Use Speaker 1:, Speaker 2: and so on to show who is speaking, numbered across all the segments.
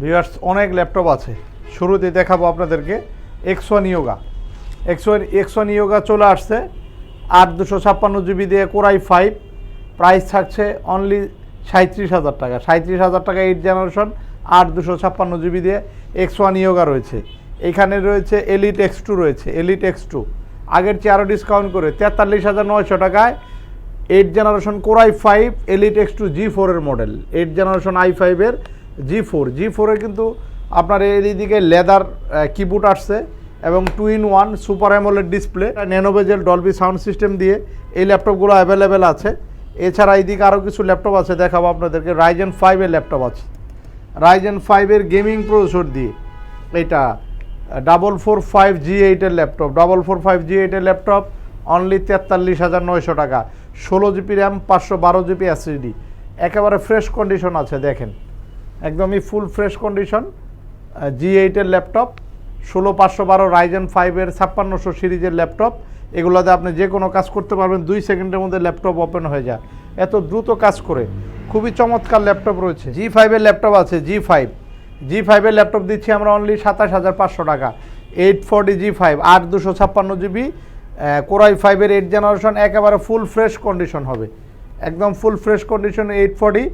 Speaker 1: Viewers অনেক laptop আছে। শুরুতে দেখাবো আপনাদেরকে X one Yoga X one Yoga চলে আসছে, আট দুশো ছাপ্পান্ন জিবি দিয়ে কোরাই ফাইভ প্রাইস থাকছে অনলি সাঁত্রিশ হাজার টাকা। সাঁত্রিশ হাজার টাকা এইট জেনারেশন আট দুশো ছাপ্পান্ন জিবি দিয়ে এক্স ওয়ান ইয়োগা রয়েছে। এখানে রয়েছে এলিট এক্স টু রয়েছে এলিট এক্স টু আগের চেয়ে আরও ডিসকাউন্ট করে তেতাল্লিশ হাজার নয়শো টাকায় eight generation Core i five Elite X two G ফোরের মডেল এইট জেনারেশন আই ফাইভের জি ফোর জি ফোরে কিন্তু আপনার এই দিকে লেদার কিবোর্ড আসছে এবং two in one super AMOLED display nano bezel Dolby sound system দিয়ে এই ল্যাপটপগুলো অ্যাভেলেবেল আছে। এছাড়া এইদিকে আরও কিছু ল্যাপটপ আছে, দেখাবো আপনাদেরকে। রাইজেন ফাইভের ল্যাপটপ আছে। রাইজেন ফাইভের গেমিং প্রসেসর দিয়ে এটা ডাবল ফোর ফাইভ জি এইটের laptop. Double four five G এইটের ল্যাপটপ অনলি তেতাল্লিশ হাজার নয়শো টাকা। ষোলো জিবি র্যাম পাঁচশো বারো জিবি এসএসডি একেবারে ফ্রেশ কন্ডিশন আছে, দেখেন। একদমই ফুল ফ্রেশ কন্ডিশন জি এইটের ল্যাপটপ ষোলো পাঁচশো বারো রাইজেন ফাইভের ছাপ্পান্নশো সিরিজের ল্যাপটপ এগুলোতে আপনি যে কোনো কাজ করতে পারবেন, দুই সেকেন্ডের মধ্যে ল্যাপটপ ওপেন হয়ে যায়। এত দ্রুত কাজ করে, খুবই চমৎকার ল্যাপটপ রয়েছে। জি ফাইভের ল্যাপটপ আছে জি ফাইভ জি ফাইভের ল্যাপটপ দিচ্ছি আমরা অনলি সাতাশ হাজার পাঁচশো টাকা। এইট ফোরটি জি ফাইভ আট দুশো ছাপ্পান্ন জিবি কোরাই ফাইভের এইট জেনারেশন একেবারে ফুল ফ্রেশ কন্ডিশন হবে। একদম full fresh condition eight forty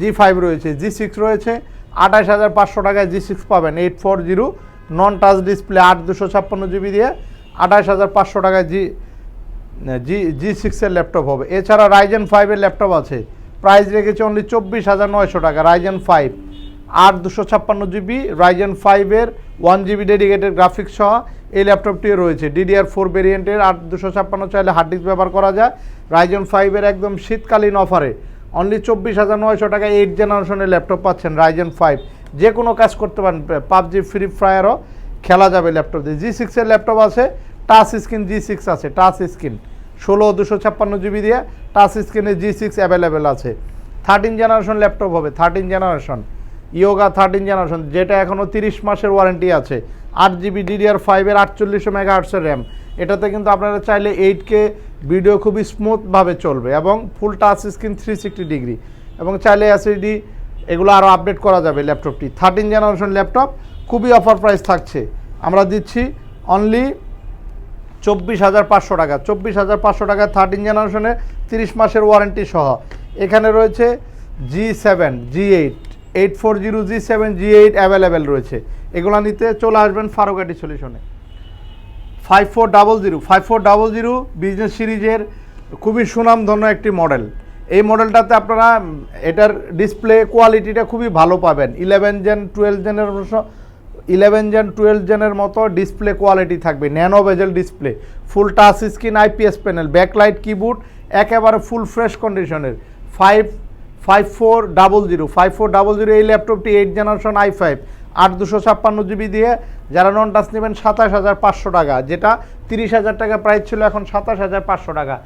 Speaker 1: G five রয়েছে জি সিক্স রয়েছে, আঠাশ হাজার পাঁচশো টাকায় জি সিক্স পাবেন eight four zero non touch display আট দুশো ছাপ্পান্ন জিবি দিয়ে আঠাশ হাজার পাঁচশো টাকায় জি জি জি সিক্সের ল্যাপটপ হবে। এছাড়া রাইজেন ফাইভের ল্যাপটপ আছে প্রাইস রেখেছে অনলি চব্বিশ হাজার নয়শো টাকা রাইজেন ফাইভ আট দুশো ছাপ্পান্ন জিবি রাইজেন ফাইভের ওয়ান জিবি ডেডিকেটেড গ্রাফিক্স সহ এই ল্যাপটপটিও রয়েছে। ডিডিআর ফোর ভেরিয়েন্টের আট দুশো ছাপ্পান্ন চাইলে হার্ড ডিস্ক ব্যবহার করা যায়। রাইজেন ফাইভের একদম শীতকালীন অফারে অনলি চব্বিশ হাজার নয়শো টাকা এইট জেনারেশনের ল্যাপটপ পাচ্ছেন রাইজেন ফাইভ যে কোনো কাজ করতে পারেন পাবজি ফ্রি ফায়ারও খেলা যাবে ল্যাপটপ দিয়ে। জি সিক্সের ল্যাপটপ আছে টাচ স্ক্রিন জি সিক্স আছে টাচ স্ক্রিন ষোলো দুশো ছাপ্পান্ন জিবি দিয়ে টাচ স্ক্রিনে জি সিক্স অ্যাভেলেবেল আছে। থার্টিন জেনারেশন ল্যাপটপ হবে thirteen generation Yoga thirteen generation যেটা এখনও তিরিশ মাসের ওয়ারেন্টি আছে। আট জিবি ডিডিআর ফাইভের আটচল্লিশশো মেগা আর্টসের র্যাম এটাতে কিন্তু আপনারা চাইলে এইট কে ভিডিও খুবই স্মুথভাবে চলবে এবং full touch screen three sixty degree এবং চাইলে এসএসডি এগুলো আরও আপডেট করা যাবে ল্যাপটপটি থার্টিন জেনারেশন ল্যাপটপ খুবই অফার প্রাইস থাকছে। আমরা দিচ্ছি অনলি চব্বিশ হাজার পাঁচশো টাকা। চব্বিশ হাজার পাঁচশো টাকা থার্টিন জেনারেশনের তিরিশ মাসের ওয়ারেন্টি সহ। এখানে রয়েছে G seven G eight eight four zero G seven G eight available রয়েছে। এগুলো নিতে চলে আসবেন Farukati সলিউশনে five four double zero five four double zero business সিরিজের খুবই সুনামধন্য একটি মডেল এই মডেলটাতে আপনারা এটার ডিসপ্লে কোয়ালিটিটা খুবই ভালো পাবেন। ইলেভেন জেন টুয়েলভ জেনের ইলেভেন জেন টুয়েলভ জেনের মতো ডিসপ্লে কোয়ালিটি থাকবে। Nano bezel display full touch screen IPS panel backlight keyboard একেবারে ফুল ফ্রেশ কন্ডিশনের five five four double zero five four double zero এই ল্যাপটপটি এইট জেনারেশন আই ফাইভ আট দুশো ছাপ্পান্ন জিবি দিয়ে। যারা নন টাচ নেবেন সাতাশ হাজার পাঁচশো টাকা, যেটা তিরিশ হাজার টাকা প্রাইস ছিল, এখন সাতাশ হাজার পাঁচশো টাকা।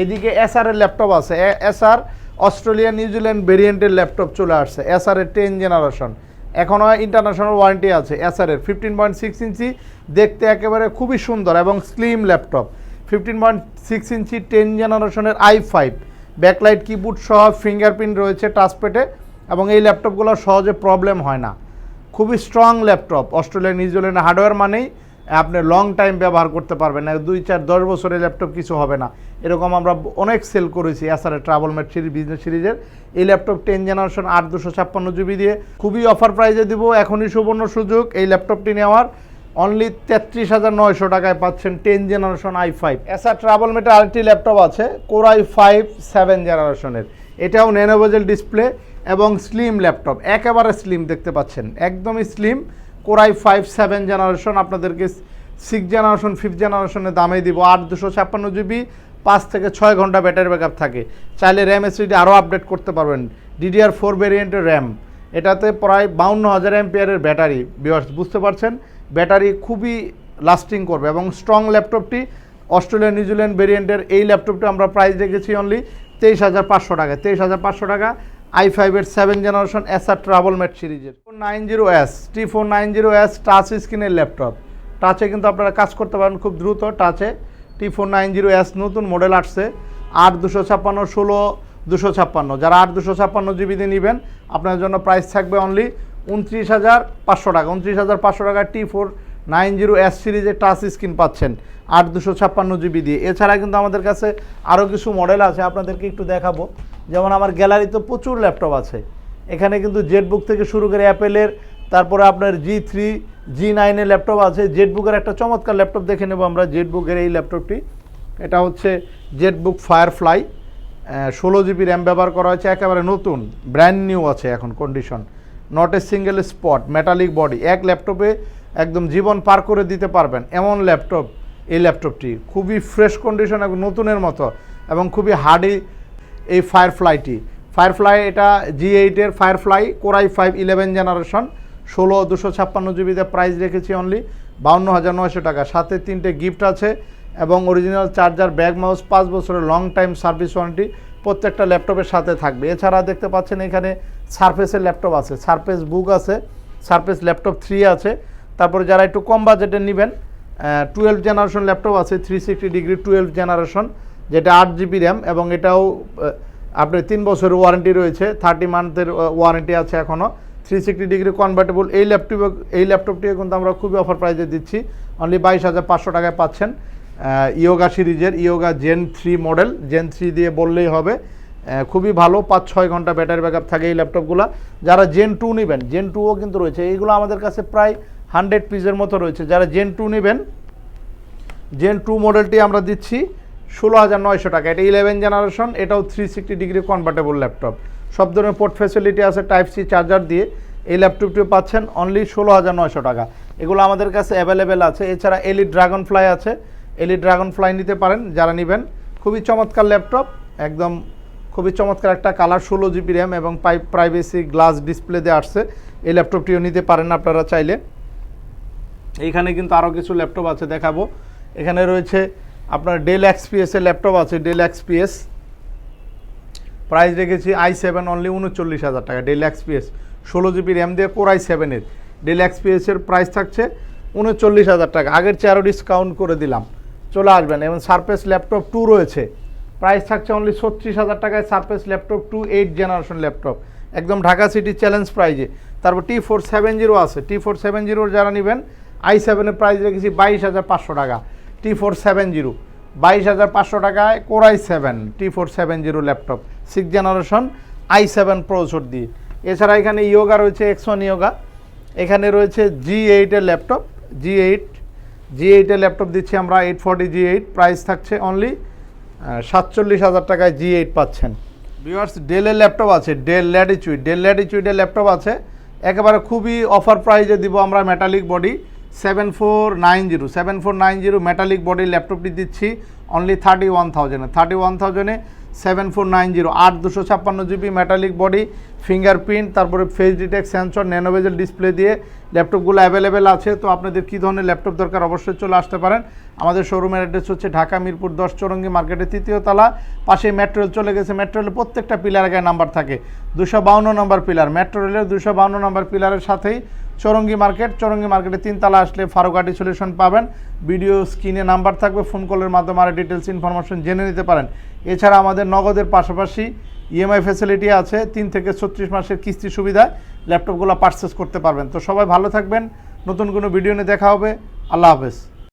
Speaker 1: এদিকে এসআর এর ল্যাপটপ আছে। এসআর অস্ট্রেলিয়া নিউজিল্যান্ড ভেরিয়েন্টের ল্যাপটপ চলে আসছে। এসআর এর টেন জেনারেশন এখনও ইন্টারন্যাশনাল ওয়ারেন্টি আছে এসআর এর। ফিফটিন পয়েন্ট সিক্স ইঞ্চি দেখতে একেবারে খুবই সুন্দর এবং slim laptop. Fifteen point six inch ten জেনারেশনের আই ফাইভ ব্যাকলাইট কিবোর্ড সহ ফিঙ্গারপ্রিন্ট রয়েছে টাচপেটে এবং এই ল্যাপটপগুলো সহজে প্রবলেম হয় না। খুবই strong laptop. Australia New Zealand hardware মানেই আপনি লং টাইম ব্যবহার করতে পারবেন না। দুই চার দশ বছরের ল্যাপটপ কিছু হবে না। এরকম আমরা অনেক সেল করেছি SR travel mate series business সিরিজের এই ল্যাপটপ টেন জেনারেশন আট দুশো ছাপ্পান্ন জিবি দিয়ে খুবই অফার প্রাইজে দিব। এখনই সুবর্ণ সুযোগ এই ল্যাপটপটি নেওয়ার। অনলি তেত্রিশ হাজার নয়শো টাকায় পাচ্ছেন ten generation I five SR travel মেটে আরেকটি ল্যাপটপ আছে কোরাই ফাইভ সেভেন জেনারেশনের এটাও ন্যানোভেজেল ডিসপ্লে এবং স্লিম ল্যাপটপ একেবারে স্লিম দেখতে পাচ্ছেন। একদমই slim core i five seven generation আপনাদেরকে সিক্স জেনারেশন ফিফথ জেনারেশনের দামে দিব। আট দুশো ছাপ্পান্ন জিবি পাঁচ থেকে ছয় ঘণ্টা ব্যাটারি ব্যাকআপ থাকে। চাইলে র্যাম এসিডি আরও আপডেট করতে পারবেন। ডিডিআর ফোর ভেরিয়েন্টের র্যাম এটাতে প্রায় বাউন্ন হাজার এমপিয়ারের ব্যাটারি। বিয়ার্স বুঝতে পারছেন? ব্যাটারি খুবই লাস্টিং করবে এবং স্ট্রং ল্যাপটপটি অস্ট্রেলিয়া নিউজিল্যান্ড ভেরিয়েন্টের এই ল্যাপটপটি আমরা প্রাইস রেখেছি অনলি তেইশ হাজার পাঁচশো টাকা তেইশ হাজার পাঁচশো টাকা আই ফাইভের seven generation S R travel mate সিরিজের। Four nine zero S T four nine zero S touch স্ক্রিনের ল্যাপটপ টাচে কিন্তু আপনারা কাজ করতে পারেন খুব দ্রুত টাচে T four nine zero S নতুন মডেল আসছে, আট দুশো ছাপ্পান্ন, ষোলো দুশো ছাপ্পান্ন। যারা আট দুশো ছাপ্পান্ন জিবি দিয়ে নেবেন আপনার জন্য প্রাইস থাকবে অনলি উনত্রিশ হাজার পাঁচশো টাকা, উনত্রিশ হাজার পাঁচশো টাকা T four nine zero S সিরিজের টাচ স্ক্রিন পাচ্ছেন, আট দুশো ছাপ্পান্ন জিবি দিয়ে। এছাড়া কিন্তু আমাদের কাছে আরও কিছু মডেল আছে, আপনাদেরকে একটু দেখাবো। যেমন আমার গ্যালারিতে প্রচুর ল্যাপটপ আছে। এখানে কিন্তু জেটবুক থেকে শুরু করে অ্যাপেলের তারপরে আপনার জি থ্রি জি নাইনের ল্যাপটপ আছে। জেটবুকের একটা চমৎকার ল্যাপটপ দেখে নেব আমরা। জেটবুকের এই ল্যাপটপটি এটা হচ্ছে জেটবুক ফায়ারফ্লাই ষোলো জিবি র্যাম ব্যবহার করা হয়েছে, একেবারে নতুন ব্র্যান্ড নিউ আছে এখন condition not a single spot metallic body এক ল্যাপটপে একদম জীবন পার করে দিতে পারবেন, এমন ল্যাপটপ এই ল্যাপটপটি খুবই ফ্রেশ কন্ডিশন এবং নতুনের মতো এবং খুবই হার্ডি এই ফায়ারফ্লাইটি ফায়ারফ্লাই এটা জি এইটের Firefly core i five eleven generation ষোলো দুশো ছাপ্পান্ন জিবিতে প্রাইস রেখেছি অনলি বাউন্ন হাজার নয়শো টাকা। সাথে তিনটে গিফট আছে এবং অরিজিনাল চার্জার ব্যাগ মাউস পাঁচ বছরের লং টাইম সার্ভিস ওয়ারেন্টি প্রত্যেকটা ল্যাপটপের সাথে থাকবে। এছাড়া দেখতে পাচ্ছেন এখানে সারফেসের ল্যাপটপ আছে, সারফেস বুক আছে, সারফেস ল্যাপটপ থ্রি আছে। তারপরে যারা একটু কম বাজেটে নেবেন টুয়েলভ জেনারেশন ল্যাপটপ আছে three sixty degree twelve generation যেটা আট জিবি র্যাম এবং এটাও আপনার তিন বছরের ওয়ারেন্টি রয়েছে থার্টি মান্থের ওয়ারেন্টি আছে এখনও থ্রি সিক্সটি ডিগ্রি কনভার্টেবল এই ল্যাপটপ, এই ল্যাপটপটিও কিন্তু আমরা খুবই অফার প্রাইজে দিচ্ছি। অনলি বাইশ হাজার পাঁচশো টাকায় পাচ্ছেন ইয়োগা সিরিজের Yoga gen three model gen three দিয়ে বললেই হবে। খুবই ভালো, পাঁচ, ছয় ঘণ্টা ব্যাটারি ব্যাকআপ থাকে এই ল্যাপটপগুলো যারা জেন টু নেবেন জেন টুও কিন্তু রয়েছে। এইগুলো আমাদের কাছে প্রায় হান্ড্রেড পিসের মতো রয়েছে। যারা জেন টু নেবেন জেন টু মডেলটি আমরা দিচ্ছি ষোলো হাজার নয়শো টাকা। এটা ইলেভেন জেনারেশন এটাও three sixty degree convertible laptop সব ধরনের পোর্ট ফ্যাসিলিটি আছে টাইপ সি চার্জার দিয়ে এই ল্যাপটপটিও পাচ্ছেন অনলি ষোলো হাজার নয়শো টাকা। এগুলো আমাদের কাছে অ্যাভেলেবেল আছে। এছাড়া এলি ড্রাগন ফ্লাই আছে। এলি ড্রাগন ফ্লাই নিতে পারেন, যারা নেবেন। খুবই চমৎকার ল্যাপটপ একদম খুবই চমৎকার একটা কালার, ষোলো জিবি র্যাম এবং প্রাইভেসি গ্লাস ডিসপ্লে দিয়ে আসছে। এই ল্যাপটপটিও নিতে পারেন আপনারা চাইলে। এইখানে কিন্তু আরও কিছু ল্যাপটপ আছে দেখাবো। এখানে রয়েছে আপনার ডেল এক্সপিএস এর ল্যাপটপ আছে ডেল এক্সপিএস প্রাইস রেখেছি আই সেভেন অনলি উনচল্লিশ হাজার টাকা ডেল এক্সপিএস ষোলো জিবি র্যাম দিয়ে কোর আই সেভেনের ডেল এক্সপিএস এর প্রাইস থাকছে উনচল্লিশ হাজার টাকা। আগের চেয়ে আরও ডিসকাউন্ট করে দিলাম। চলে আসবেন এবং সারফেস ল্যাপটপ টু রয়েছে। প্রাইস থাকছে অনলি ছত্রিশ হাজার টাকায় Surface laptop two eight generation laptop একদম ঢাকা সিটি চ্যালেঞ্জ প্রাইজে তারপর টি ফোর সেভেন জিরো আছে। টি ফোর সেভেন জিরোর যারা নেবেন আই সেভেনের প্রাইস রেখেছি বাইশ হাজার পাঁচশো টাকা। টি ফোর সেভেন জিরো বাইশ হাজার পাঁচশো টাকায় core i seven T four seven zero laptop six generation I seven processor দিয়ে। এছাড়া এখানে ইয়োগা রয়েছে এক্সন ইয়োগা এখানে রয়েছে জি এইটের ল্যাপটপ জি এইট জি এইটের ল্যাপটপ দিচ্ছি আমরা eight forty G eight price থাকছে অনলি সাতচল্লিশ হাজার টাকায় জি এইট পাচ্ছেন। ভিউয়ার্স ডেলের ল্যাপটপ আছে ডেল ল্যাটিচুইড ডেল ল্যাটিচুইডের ল্যাপটপ আছে। একেবারে খুবই অফার প্রাইজে দিব আমরা metallic body seven four nine zero seven four nine zero metallic বডির ল্যাপটপটি দিচ্ছি। অনলি থার্টি ওয়ান থাউজেন্ডে থার্টি ওয়ান থাউজেন্ডে সেভেন ফোর নাইন জিরো আট দুশো ছাপ্পান্ন জিবি মেটালিক বডি ফিঙ্গারপ্রিন্ট তারপরে face detect sensor nano bezel display দিয়ে ল্যাপটপগুলো অ্যাভেলেবেল আছে। তো আপনাদের কী ধরনের ল্যাপটপ দরকার অবশ্যই চলে আসতে পারেন। আমাদের শোরুমের অ্যাড্রেস হচ্ছে ঢাকা, মিরপুর, দশ চৌরঙ্গি মার্কেটের তৃতীয় তলা। পাশে মেট্রো রেল চলে গেছে। মেট্রো রেলের প্রত্যেকটা পিলার গায়ে নাম্বার থাকে। দুশো বাউন্ন নম্বর পিলার মেট্রো রেলের দুশো বাউন্ন নম্বর পিলারের সাথেই চৌরঙ্গি মার্কেট, চৌরঙ্গি মার্কেটে তিনতলা আসলে ফারুকাটি সলিউশন পাবেন। ভিডিও স্ক্রিনে নাম্বার থাকবে ফোন কলের মাধ্যমে আরও ডিটেলস ইনফরমেশন জেনে নিতে পারেন। এছাড়া আমাদের নগদের পাশাপাশি ইএমআই ফ্যাসিলিটি আছে, তিন থেকে ছত্রিশ মাসের কিস্তি সুবিধায় ল্যাপটপগুলো পারচেস করতে পারবেন। তো সবাই ভালো থাকবেন, নতুন কোনো ভিডিও নিয়ে দেখা হবে। আল্লাহ হাফেজ।